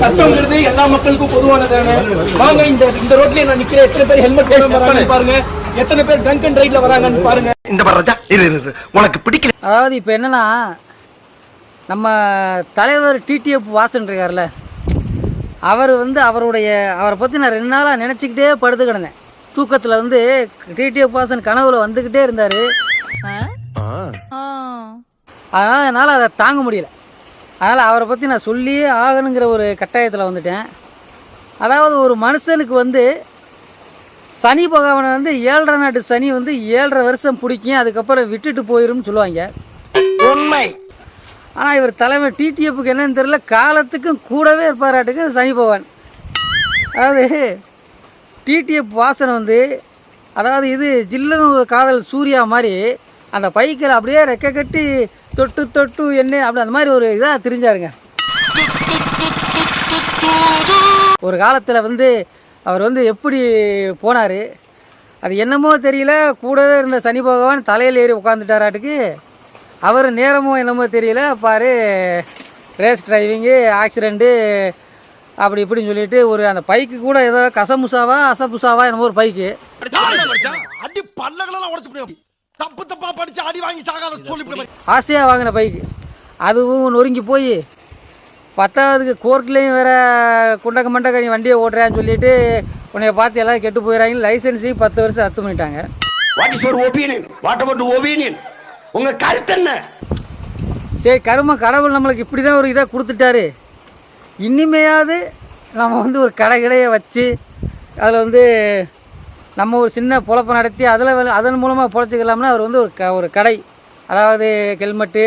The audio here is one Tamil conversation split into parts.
சட்டம்ங்கிறது எல்லா மக்களுக்கும் பொதுவானதானே? வாங்க இந்த இந்த ரோட்லயே நான் நிக்கிறேன். எத்தனை பேர் ஹெல்மெட் போடாம வராங்கன்னு பாருங்க. எத்தனை பேர் ட்ரங்க் அண்ட் ரைட்ல வராங்கன்னு பாருங்க. இந்த ராஜா இரு இரு, இரு. உனக்கு பிடிக்கல. அதாவது இப்போ என்னன்னா நம்ம தலைவர் டிடிஎஃப் வாசன் இருக்கார்ல அவர் வந்து அவருடைய அவரை பற்றி நான் ரெண்டு நாளாக நினச்சிக்கிட்டே படுத்து கிடந்தேன். தூக்கத்தில் வந்து டிடிஎஃப் வாசன் கனவுல வந்துக்கிட்டே இருந்தார். அதனால் என்னால் அதை தாங்க முடியல. அதனால் அவரை பற்றி நான் சொல்லியே ஆகணுங்கிற ஒரு கட்டாயத்தில் வந்துட்டேன். அதாவது ஒரு மனுஷனுக்கு வந்து சனி பகவானை வந்து ஏழரை நாட்டு சனி வந்து ஏழரை வருஷம் பிடிக்கும் அதுக்கப்புறம் விட்டுட்டு போயிரும்னு சொல்லுவாங்க. உண்மை. ஆனால் இவர் தலைமை டிடிஎஃப்க்கு என்னன்னு தெரியல காலத்துக்கும் கூடவே இருப்பாராட்டுக்கு சனி பகவான். அதாவது டிடிஎஃப் வாசனை வந்து அதாவது இது ஜில்லுன்னு ஒரு காதல் சூர்யா மாதிரி அந்த பைக்கில் அப்படியே ரெக்க கட்டி தொட்டு தொட்டு என்ன அப்படி அந்த மாதிரி ஒரு இதாக தெரிஞ்சாருங்க. ஒரு காலத்தில் வந்து அவர் வந்து எப்படி போனார் அது என்னமோ தெரியல கூடவே இருந்த சனி பகவான் தலையில் ஏறி உட்காந்துட்டாராட்டுக்கு அவர் நேரமோ என்னமோ தெரியல பாரு ரேஸ் டிரைவிங்கு ஆக்சிடெண்ட்டு அப்படி இப்படின்னு சொல்லிட்டு ஒரு அந்த பைக்கு கூட ஏதோ கசமுசாவா அசப்புசாவா என்னமோ ஒரு பைக்கு. தப்பு தப்பா படிச்சு அடி வாங்கி சாகாத சொல்லி ஆசையாக வாங்கின பைக்கு. அதுவும் நொறுங்கி போய் பத்தாவதுக்கு கோர்ட்லேயும் வேற குண்டக்க மண்டக்க நீ வண்டியை ஓட்டுறான்னு சொல்லிட்டு உன்னைய பார்த்து எல்லாரும் கெட்டு போயிடறாங்க லைசன்ஸையும் பத்து வருஷம் ரத்து பண்ணிட்டாங்க. What is your opinion what about opinion உங்க கருத்து என்ன? சரி கரும கடவுள் நம்மளுக்கு இப்படி தான் ஒரு இதை கொடுத்துட்டாரு. இனிமையாவது நம்ம வந்து ஒரு கடை கடையை வச்சு அதில் வந்து நம்ம ஒரு சின்ன பொழப்பை நடத்தி அதில் அதன் மூலமாக பொழைச்சிக்கலாம்னா அவர் வந்து ஒரு க ஒரு கடை. அதாவது ஹெல்மெட்டு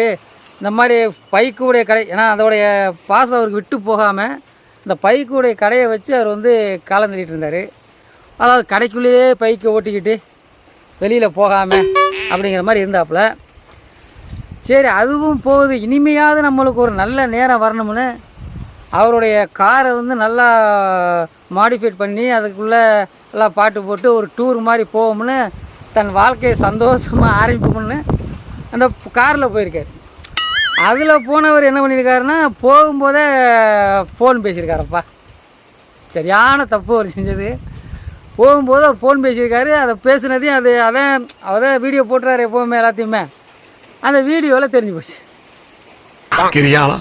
இந்த மாதிரி பைக்குடைய கடை. ஏன்னா அதோடைய பாசம் அவருக்கு விட்டு போகாமல் இந்த பைக்குடைய கடையை வச்சு அவர் வந்து காலம் தள்ளிட்டு இருந்தார். அதாவது கடைக்குள்ளேயே பைக்கை ஓட்டிக்கிட்டு வெளியில் போகாமல் அப்படிங்கிற மாதிரி இருந்தாப்புல. சரி அதுவும் போகுது. இனிமையாவது நம்மளுக்கு ஒரு நல்ல நேரம் வரணும்னு அவருடைய காரை வந்து நல்லா மாடிஃபைட் பண்ணி அதுக்குள்ளே எல்லாம் பாட்டு போட்டு ஒரு டூர் மாதிரி போவோம்னு தன் வாழ்க்கையை சந்தோஷமாக ஆரம்பிப்போம்னு அந்த காரில் போயிருக்காரு. அதில் போனவர் என்ன பண்ணியிருக்காருன்னா போகும்போதே ஃபோன் பேசியிருக்காரப்பா. சரியான தப்பு அவர் செஞ்சது. போகும்போது அவர் ஃபோன் பேசியிருக்காரு அதை பேசுனதையும் அது அதான் அதான் வீடியோ போட்டுறாரு எப்போவுமே எல்லாத்தையுமே. அந்த வீடியோவில் தெரிஞ்சு போச்சு. கிரியாளா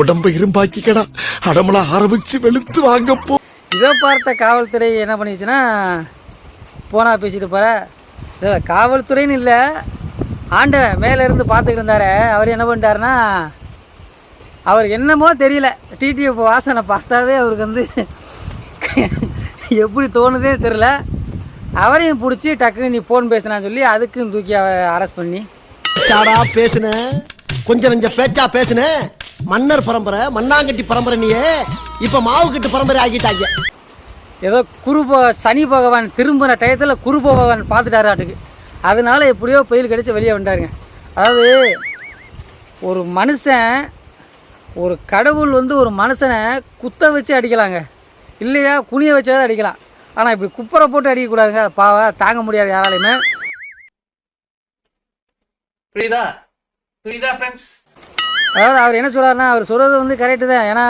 உடம்ப இரும்பாக்கிக்கடா. அடமலா ஆரம்பிச்சு வெளுத்து வாங்க போ இதை பார்த்த காவல்துறை என்ன பண்ணிச்சுன்னா போனால் பேசிட்டு போகிற இல்லை காவல்துறைன்னு இல்லை ஆண்ட மேலே இருந்து பார்த்துக்கிட்டு இருந்தாரு. அவர் என்ன பண்ணிட்டாருன்னா அவர் என்னமோ தெரியல. டிடிஎஃப் வாசனை பார்த்தாவே அவருக்கு வந்து எப்படி தோணுதே தெரில அவரையும் பிடிச்சி டக்குன்னு நீ ஃபோன் பேசினான்னு சொல்லி அதுக்கும் தூக்கி அரெஸ்ட் பண்ணி. சாடா பேசுன. கொஞ்சம் கொஞ்சம் பேச்சா பேசுனேன் மன்னர் பரம்பரை மண்ணாங்கட்டி பரம்பரை நீயே இப்ப மாவு கட்டு பரம்பரை ஆகிட்டாங்க. ஏதோ குரு சனி பகவான் திரும்பின டயத்தில் குரு பகவான் பார்த்துட்டாராட்டுக்கு அதனால எப்படியோ புயல் கிடச்சி வெளியே வந்துட்டாருங்க. அதாவது ஒரு மனுஷன் ஒரு கடவுள் வந்து ஒரு மனுஷனை குத்த வச்சு அடிக்கலாங்க. இல்லையா குனிய வச்சாதான் அடிக்கலாம். ஆனால் இப்படி குப்பரை போட்டு அடிக்கக்கூடாதுங்க. அது பாவம் தாங்க முடியாது யாராலையுமே. புரியுதா? புரியுதா ஃப்ரெண்ட்ஸ் அதாவது அவர் என்ன சொல்றாருன்னா அவர் சொல்கிறது வந்து கரெக்டு தான். ஏன்னா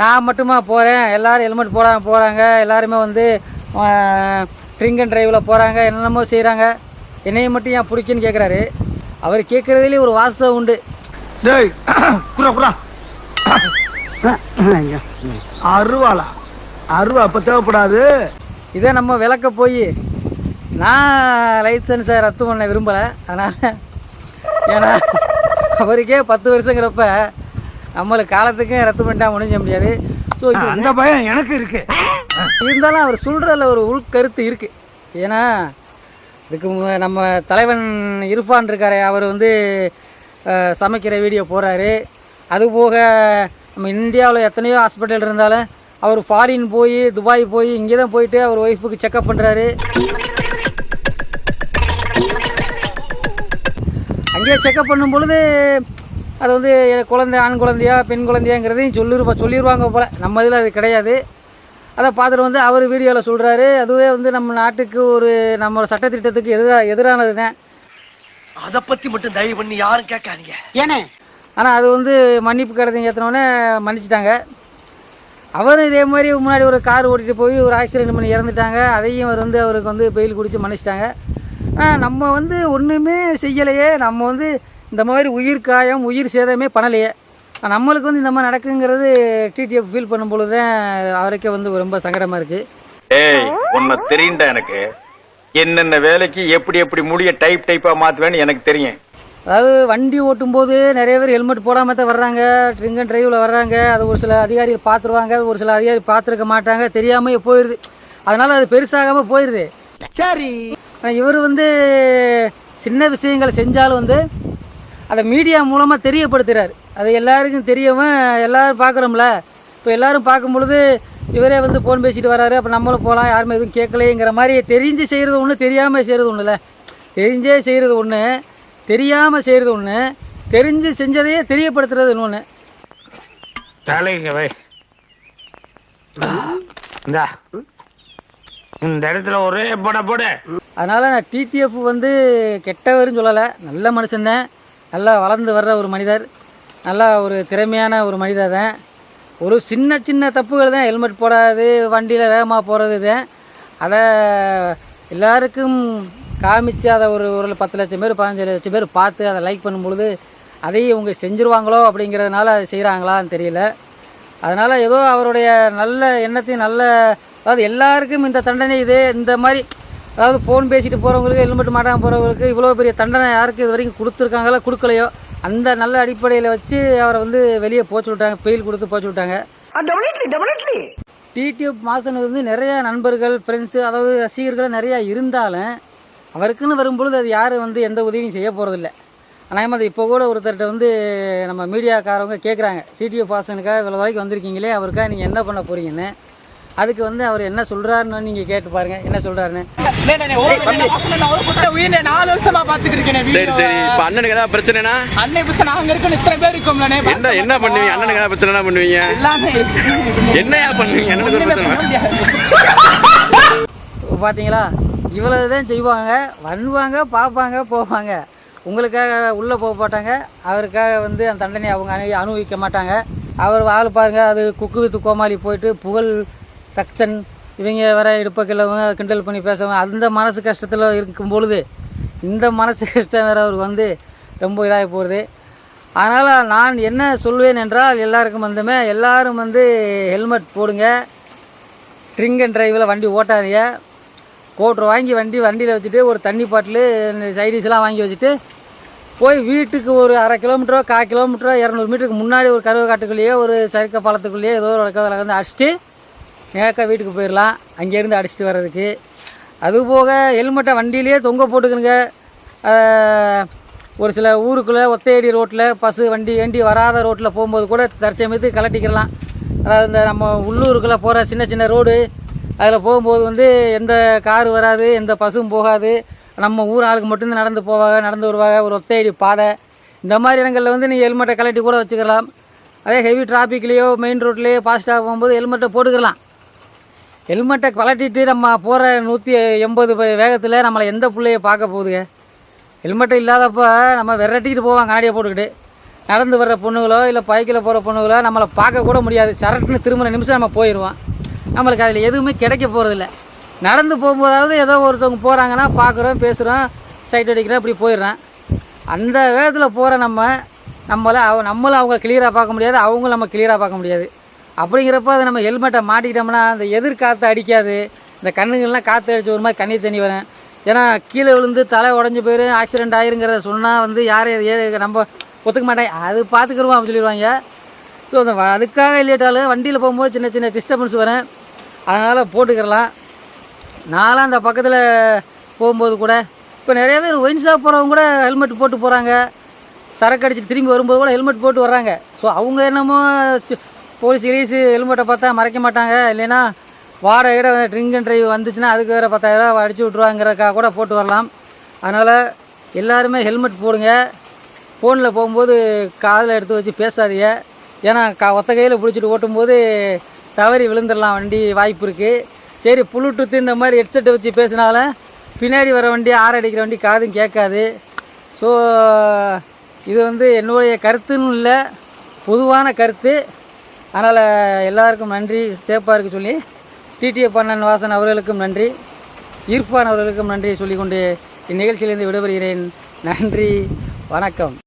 நான் மட்டுமா போகிறேன் எல்லாரும் ஹெல்மெட் போடாம போகிறாங்க எல்லாருமே வந்து ட்ரிங்க் அண்ட் டிரைவில் போகிறாங்க என்னென்னமோ செய்கிறாங்க என்னைய மட்டும் ஏன் பிடிக்குன்னு கேட்குறாரு அவர் கேட்குறதுலேயே ஒரு வாஸ்தவம் உண்டு. டேய் குரா குரா. அருவாளா? அருவா அப்ப தேவைப்படாது. இதை நம்ம விளக்க போய் நான் லைசன்ஸை ரத்து பண்ண விரும்பலை. அதனால் ஏன்னா அவருக்கே பத்து வருஷங்கிறப்ப நம்மளுக்கு காலத்துக்கும் ரத்து பண்ணிட்டா முடிஞ்ச முடியாது. ஸோ அந்த பயம் எனக்கு இருக்கு. இருந்தாலும் அவர் சொல்கிறதுல ஒரு உள்கருத்து இருக்குது ஏன்னா இதுக்கு நம்ம தலைவன் இர்ஃபான் இருக்காரு அவர் வந்து சமைக்கிற வீடியோ போடுறாரு அதுபோக நம்ம இந்தியாவில் எத்தனையோ ஹாஸ்பிட்டல் இருந்தாலும் அவர் ஃபாரின் போய் துபாய் போய் இங்கே தான் போயிட்டு அவர் ஒய்ஃபுக்கு செக்கப் பண்ணுறாரு அங்கேயே செக்கப் பண்ணும் பொழுது அது வந்து குழந்தை ஆண் குழந்தையா பெண் குழந்தையாங்கிறதையும் சொல்லிருப்பா சொல்லிடுவாங்க போல். நம்ம இதில் அது கிடையாது. அதை பார்த்துட்டு வந்து அவர் வீடியோவில் சொல்கிறாரு அதுவே வந்து நம்ம நாட்டுக்கு ஒரு நம்ம சட்டத்திட்டத்துக்கு எதிராக எதிரானது தான் அத பத்தி மட்டும் தயவு பண்ணி யாரும் கேட்காதீங்க. ஆனால் அது வந்து மன்னிப்பு கடிதம் ஏற்றினோடனே மன்னிச்சிட்டாங்க. அவரும் இதே மாதிரி முன்னாடி ஒரு கார் ஓட்டிகிட்டு போய் ஒரு ஆக்சிடென்ட் பண்ணி இறந்துட்டாங்க. அதையும் அவர் வந்து அவருக்கு வந்து பெயில் குடித்து மன்னிச்சிட்டாங்க. நம்ம வந்து ஒன்றுமே செய்யலையே. நம்ம வந்து இந்த மாதிரி உயிர் காயம் உயிர் சேதமே பண்ணலையே. நம்மளுக்கு வந்து இந்த மாதிரி நடக்குங்கிறது டிடிஎஃப் ஃபீல் பண்ணும் பொழுது தான் அவருக்கே வந்து ரொம்ப சங்கடமாக இருக்குது ஏய் உன்னை தெரியும்டா எனக்கு. என்னென்ன வேலைக்கு எப்படி எப்படி முடிய டைப் டைப்பா மாத்துவேன்னு எனக்கு தெரியும். அதாவது வண்டி ஓட்டும்போது நிறைய பேர் ஹெல்மெட் போடாமல் தான் வர்றாங்க. ட்ரிங்க் அண்ட் டிரைவில் வர்றாங்க. அது ஒரு சில அதிகாரிகள் பார்த்துருவாங்க. ஒரு சில அதிகாரி பார்த்துருக்க மாட்டாங்க. தெரியாமல் போயிடுது அதனால் அது பெருசாகாமல் போயிடுது சரி. ஆனால் இவர் வந்து சின்ன விஷயங்களை செஞ்சாலும் வந்து அதை மீடியா மூலமாக தெரியப்படுத்துகிறார் அது எல்லாருக்கும் தெரியவும் எல்லோரும் பார்க்குறோம்ல. இப்போ எல்லோரும் பார்க்கும் பொழுது இவரே வந்து ஃபோன் பேசிட்டு வராரு. அப்போ நம்மளும் போகலாம் யாருமே எதுவும் கேட்கலைங்கிற மாதிரி தெரிஞ்சு செய்கிறது ஒன்று தெரியாமல் செய்கிறது ஒன்றுல தெரிஞ்சே செய்கிறது ஒன்று தெரியாமல் செய்கிறது ஒன்று தெரிஞ்சு செஞ்சதையே தெரியப்படுத்துறது இன்னொன்று தலைங்க வை. இந்த. இடத்துல ஒரே போட. அதனால் நான் டிடிஎஃப் வந்து கெட்டவர்னு சொல்லலை நல்ல மனுஷன்தான். நல்லா வளர்ந்து வர்ற ஒரு மனிதர். நல்லா ஒரு திறமையான ஒரு மனிதர் தான். ஒரு சின்ன சின்ன தப்புகள் தான். ஹெல்மெட் போடாது வண்டியில் வேகமாக போகிறது தான் அதை எல்லாருக்கும் காமிச்சு அதை ஒரு ஒரு பத்து லட்சம் பேர் பதினஞ்சு லட்சம் பேர் பார்த்து அதை லைக் பண்ணும்பொழுது அதையும் இவங்க செஞ்சுருவாங்களோ அப்படிங்கிறதுனால அதை செய்கிறாங்களான்னு தெரியல. அதனால் ஏதோ அவருடைய நல்ல எண்ணத்தையும் நல்ல அதாவது எல்லாருக்கும் இந்த தண்டனை இது இந்த மாதிரி அதாவது ஃபோன் பேசிட்டு போகிறவங்களுக்கு ஹெல்மெட் மாட்டாமல் போகிறவங்களுக்கு இவ்வளோ பெரிய தண்டனை யாருக்கு இது வரைக்கும் கொடுத்துருக்காங்களோ கொடுக்கலையோ அந்த நல்ல அடிப்படையில் வச்சு அவரை வந்து வெளியே போச்சு விட்டாங்க பெயில் கொடுத்து போச்சு விட்டாங்க டிடிஎஃப் மாசன் வந்து நிறைய நண்பர்கள் ஃப்ரெண்ட்ஸு அதாவது ரசிகர்கள் நிறையா இருந்தாலும் அவருக்குன்னு வரும்பொழுது அது யாரும் வந்து எந்த உதவியும் செய்ய போகிறதில்ல ஆனால் அது இப்போ கூட ஒருத்தர்கிட்ட வந்து நம்ம மீடியாக்காரவங்க கேட்குறாங்க டிடிஎஃப் வாசனுக்காக இவ்வளோ வரைக்கும் வந்திருக்கீங்களே அவருக்காக நீங்கள் என்ன பண்ண போகிறீங்கன்னு அதுக்கு வந்து அவர் என்ன சொல்கிறாருன்னு நீங்கள் கேட்டு பாருங்கள் என்ன சொல்கிறாருன்னு நாலு வருஷமா பாத்துட்டு இருக்கேன் சரி சரி இப்ப அண்ணனுக்கு ஏதாவது பிரச்சனைனா? அன்னை புதுசா நாங்க இருக்கணும் இத்தனை பேர் இருக்கோம்லண்ணே என்ன என்ன பண்ணுவீங்க? அண்ணனுக்கு ஏதாவது பிரச்சனை பண்ணுவீங்க? எல்லாமே என்னையா பண்ணுவீங்க? அண்ணனுக்கு இப்போ பார்த்தீங்களா இவ்வளவு தான் செய்வாங்க. வருவாங்க பார்ப்பாங்க போவாங்க. உங்களுக்காக உள்ளே போக மாட்டாங்க. அவருக்காக வந்து அந்த தண்டனை அவங்க அனு அனுபவிக்க மாட்டாங்க. அவர் ஆள் பாருங்க அது குக்கு வித்து கோமாளி போயிட்டு புகழ் ரக்ஷன் இவங்க வர இடுப்பக்கிழவங்க கிண்டல் பண்ணி பேசுவாங்க அந்த மனசு கஷ்டத்தில் இருக்கும் பொழுது இந்த மனசு கஷ்டம் வேறு அவர் வந்து ரொம்ப இதாகி போகுது. அதனால் நான் என்ன சொல்வேன் என்றால் எல்லாருக்கும் வந்துமே எல்லோரும் வந்து ஹெல்மெட் போடுங்க. ட்ரிங்க் அண்ட் ட்ரைவில் வண்டி ஓட்டாதீங்க. கோட்ரு வாங்கி வண்டி வண்டியில் வச்சுட்டு ஒரு தண்ணி பாட்டிலு சைடிஸ்லாம் வாங்கி வச்சுட்டு போய் வீட்டுக்கு ஒரு அரை கிலோமீட்டரோ கால் கிலோமீட்டரோ இரநூறு மீட்டருக்கு முன்னாடி ஒரு கருவ காட்டுக்குள்ளேயோ ஒரு சறுக்க பாலத்துக்குள்ளேயோ ஏதோ ஒரு இடத்துல வந்து அடிச்சுட்டு நேக்கா வீட்டுக்கு போயிடலாம் அங்கேருந்து அடிச்சுட்டு வர்றதுக்கு. அதுபோக ஹெல்மெட்டை வண்டியிலேயே தொங்க போட்டுக்கணுங்க. ஒரு சில ஊருக்குள்ளே ஒத்தையடி ரோட்டில் பஸ்ஸு வண்டி வண்டி வராத ரோட்டில் போகும்போது கூட தற்சமயத்துக்கு கலட்டிக்கிறலாம் அதாவது இந்த நம்ம உள்ளூருக்குள்ளே போகிற சின்ன சின்ன ரோடு அதில் போகும்போது வந்து எந்த காரு வராது எந்த பஸ்ஸும் போகாது. நம்ம ஊர் ஆளுக்கு மட்டும்தான் நடந்து போவாங்க நடந்து வருவாங்க ஒரு ஒத்தையடி பாதை. இந்த மாதிரி இடங்களில் வந்து நீங்கள் ஹெல்மெட்டை கலட்டி கூட வச்சுக்கலாம் அதே ஹெவி டிராஃபிக்லேயோ மெயின் ரோட்லேயோ ஃபாஸ்ட்டாக போகும்போது ஹெல்மெட்டை போட்டுக்கலாம் ஹெல்மெட்டை கலட்டிட்டு நம்ம போகிற நூற்றி எண்பது வேகத்தில் நம்மளை எந்த பிள்ளைய பார்க்க போகுதுங்க? ஹெல்மெட்டு இல்லாதப்போ நம்ம விரட்டிக்கிட்டு போவாங்க கண்ணாடியை போட்டுக்கிட்டு. நடந்து வர்ற பொண்ணுகளோ இல்லை பைக்கில் போகிற பொண்ணுகளோ நம்மளை பார்க்கக்கூட முடியாது. சரட்டுன்னு திரும்பின நிமிஷம் நம்ம போயிடுவோம் நம்மளுக்கு அதில் எதுவுமே கிடைக்க போகிறதில்ல நடந்து போகும்போதாவது ஏதோ ஒருத்தவங்க போகிறாங்கன்னா பார்க்குறோம் பேசுகிறோம் சைட் அடிக்கிறோம் இப்படி போயிடுறேன் அந்த வேகத்தில் போகிற நம்ம நம்மளை அவ நம்மளும் அவங்க கிளியராக பார்க்க முடியாது அவங்களும் நம்ம கிளியராக பார்க்க முடியாது. அப்படிங்கிறப்ப அதை நம்ம ஹெல்மெட்டை மாட்டிக்கிட்டோம்னா அந்த எதிர்காற்றை அடிக்காது. இந்த கண்ணுங்கள்லாம் காற்று அடித்து ஒரு மாதிரி கண்ணீர் தண்ணி வரும். ஏன்னா கீழே விழுந்து தலை உடஞ்சி போயிடும் ஆக்சிடென்ட் ஆயிருங்கிறத சொன்னால் வந்து யாரும் ஏ நம்ம ஒத்துக்க மாட்டாங்க. அது பார்த்துக்குருவோம் அப்படின்னு சொல்லிடுவாங்க. ஸோ அந்த அதுக்காக இல்லைட்டாலும் வண்டியில் போகும்போது சின்ன சின்ன டிஸ்டர்பன்ஸ் வரேன் அதனால் போட்டுக்கிறலாம் நான்லாம் அந்த பக்கத்தில் போகும்போது கூட இப்போ நிறைய பேர் ஒயின் ஷாப் போகிறவங்க கூட ஹெல்மெட் போட்டு போகிறாங்க சரக்கு அடிச்சுட்டு திரும்பி வரும்போது கூட ஹெல்மெட் போட்டு வர்றாங்க. ஸோ அவங்க என்னமோ போலீஸ் கிலீஸு ஹெல்மெட்டை பார்த்தா மறைக்க மாட்டாங்க. இல்லைன்னா வாடகை இட ட்ரிங்க் அண்ட் ட்ரைவ் வந்துச்சுன்னா அதுக்கு வேறு பத்தாயிரரூவா அடிச்சு விட்ருவாங்கிறதுக்காக கூட போட்டு வரலாம். அதனால் எல்லாருமே ஹெல்மெட் போடுங்க. ஃபோனில் போகும்போது காதில் எடுத்து வச்சு பேசாதீங்க. ஏன்னா கா ஒத்த கையில் பிடிச்சிட்டு ஓட்டும்போது தவறி விழுந்துடலாம். வண்டி வாய்ப்பு இருக்குது சரி ப்ளூடூத் இந்த மாதிரி ஹெட்செட்டை வச்சு பேசினாலும் பின்னாடி வர வண்டி ஆறடிக்கிற அடிக்கிற வண்டி காதும் கேட்காது. ஸோ இது வந்து என்னுடைய கருத்துன்னு இல்லை. பொதுவான கருத்து. அதனால் எல்லாருக்கும் நன்றி. சேஃபாக இருக்க சொல்லி டிடிஎஃப் அண்ணன் வாசன் அவர்களுக்கும் நன்றி. இர்ஃபான் அவர்களுக்கும் நன்றி சொல்லிக்கொண்டு இந்நிகழ்ச்சியிலிருந்து விடைபெறுகிறேன். நன்றி. வணக்கம்.